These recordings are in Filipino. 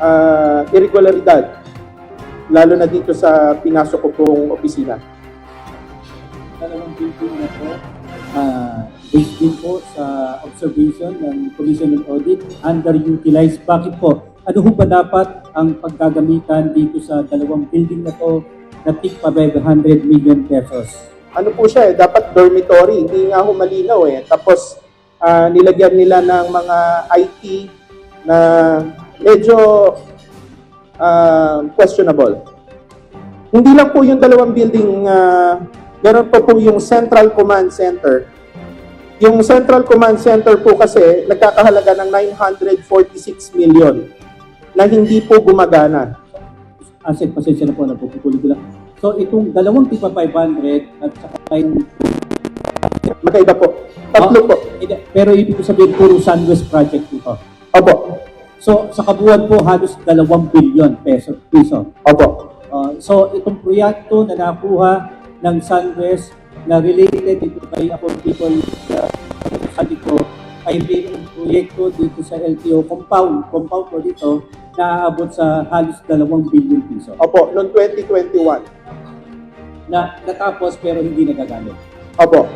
ah, irregularidad, lalo na dito sa pinasok ko pong opisina. dalawang building na po, ah, based din po sa observation ng Commission on Audit, underutilized. Bakit po? Ano ho ba dapat ang paggagamitan dito sa dalawang building na to na tig pa 500 million pesos? Ano po siya eh, dapat dormitory, hindi nga ho malinaw eh. Tapos ah, nilagyan nila ng mga IT na medyo ah, questionable. Hindi lang po yung dalawang building, uh, meron pa po yung Central Command Center. Yung Central Command Center po kasi nagkakahalaga ng 946 million na hindi po gumagana. Asset, pasensya na po, napuputuloy ko lang. So itong dalawang tig pa 500 at saka yung Magkaiba po. Tatlo po. Hindi, pero ibig ko sabihin puro SunWest project ito. Opo. So sa kabuuan po halos 2 billion peso. piso. Opo. Uh, so itong proyekto na nakuha ng SunWest na related dito kay Ako People uh, sabi ko ay mayroong proyekto dito sa LTO compound. Compound po dito na aabot sa halos 2 billion piso Opo, noong 2021. na natapos pero hindi nagagamit. Opo.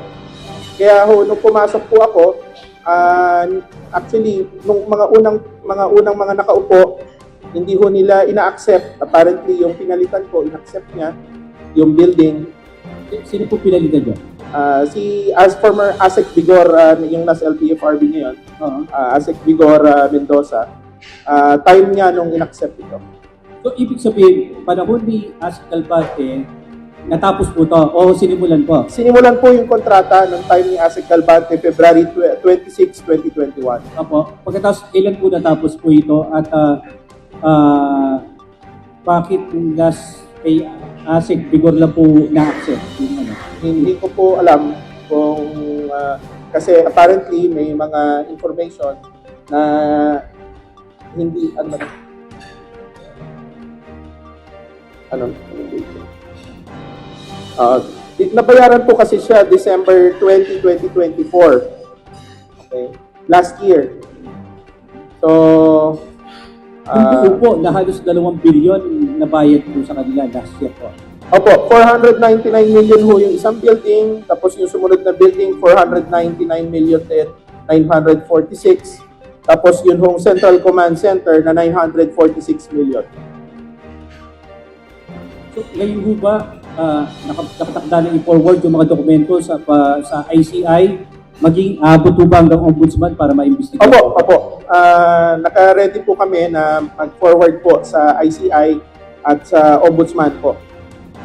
Kaya ho, nung pumasok po ako, ah, actually, nung mga unang mga unang mga nakaupo, hindi ho nila ina-accept. Apparently, yung pinalitan ko, in-accept niya yung building. Sino po pinalitan dyan? Ah, si as former Asek Vigor, ah, yung nasa LTFRB ngayon, Oo. ah, Asek Vigor ah, Mendoza, ah, time niya nung in-accept ito. So, ibig sabihin, panahon ni As Calvate, natapos po to o sinimulan po. Sinimulan po yung kontrata nung time ni Asek Galvante, February 26, 2021. Apo, pagkatapos, kailan po natapos po ito at ah, ah, bakit yung last kay Asik Bigor lang po na-accept? Ano? Hindi ko po alam kung ah, kasi apparently may mga information na hindi ano ano di- nabayaran po kasi siya December 20, 2024. Okay. Last year. So, Yung ah, po na halos 2 bilyon na bayad po sa kanila last year po. Opo, 499 million ho yung isang building, tapos yung sumunod na building, 499 million at 946. Tapos yun hong Central Command Center na 946 million. Ngayon po ba, uh, nakatakda na i-forward yung mga dokumento sa pa, sa ICI, maging abot po ba hanggang ombudsman para ma-investigate? Opo, opo. Ah, naka-ready po kami na mag-forward po sa ICI at sa Ombudsman po.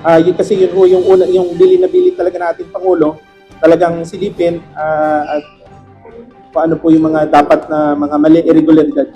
Ah, yun kasi yun ho yung una yung bili na bili talaga natin pangulo, talagang silipin ah, at paano po yung mga dapat na mga mali irregularidad